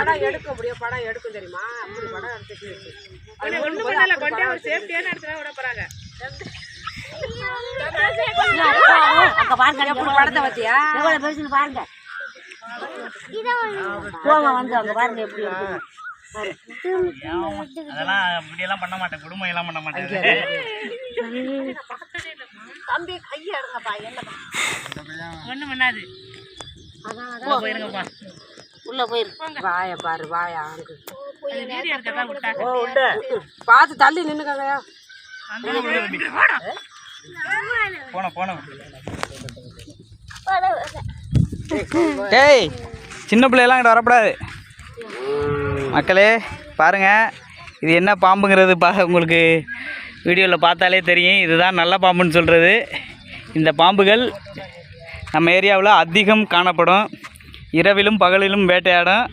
படம் எடுக்க முடியும் படம் எடுக்கும் தெரியுமா? அப்படி படம் எடுத்துட்டு அவனை ஒண்ணும் பண்ணல கொண்டே ஒரு சேஃப்டியான இடத்துல விட போறாங்க. அங்க பாருங்க எப்படி படத்தை பத்தியா எவ்வளவு பெருசுன்னு பாருங்க. போங்க வந்து அங்க பாருங்க எப்படி அதெல்லாம் பண்ண மாட்டேன் குடும்பம் எல்லாம் பண்ண மாட்டேன். தம்பி கையை எடுங்கப்பா என்ன ஒண்ணும் பண்ணாது. போயிருங்கப்பா. உள்ள போயிரு வாய பாரு வாயா உண்டு. பார்த்து தள்ளி நின்னுக்கங்கயா போன போன டேய் சின்ன பிள்ளையெல்லாம் இங்கிட்ட வரக்கூடாது மக்களே பாருங்கள் இது என்ன பாம்புங்கிறது பா உங்களுக்கு. வீடியோவில் பார்த்தாலே தெரியும். இதுதான் நல்ல பாம்புன்னு சொல்கிறது இந்த பாம்புகள் நம்ம ஏரியாவில் அதிகம் காணப்படும். இரவிலும் பகலிலும் வேட்டையாடும்